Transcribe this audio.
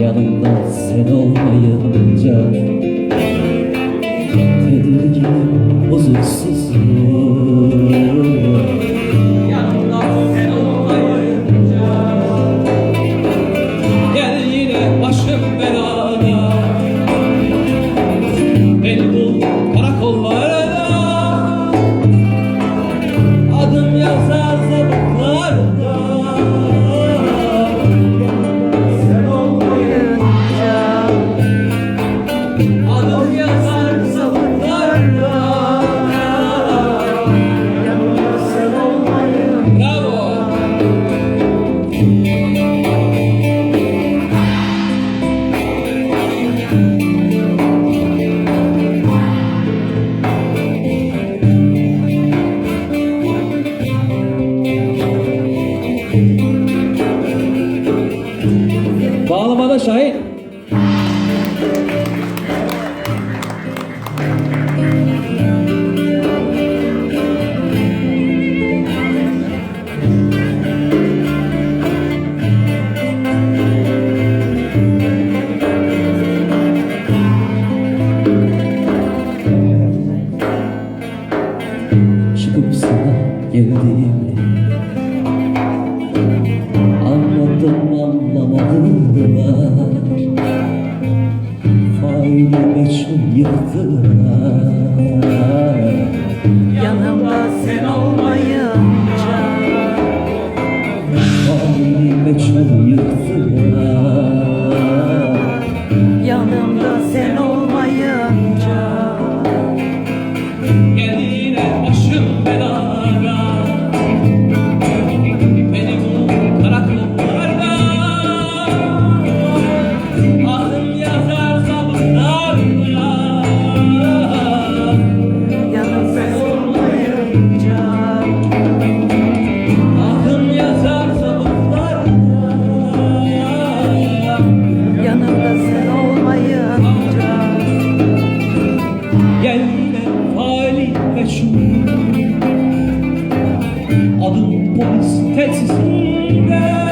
Yanımda sen olmayınca Tedirgin huzursuzum Bağlamada Şahin. Geldiğimde Anladım anlamadılar Faili meçhul yıktılar. Yanımda sen olmayınca. Faili meçhul yıktılar Adım polis telsizinde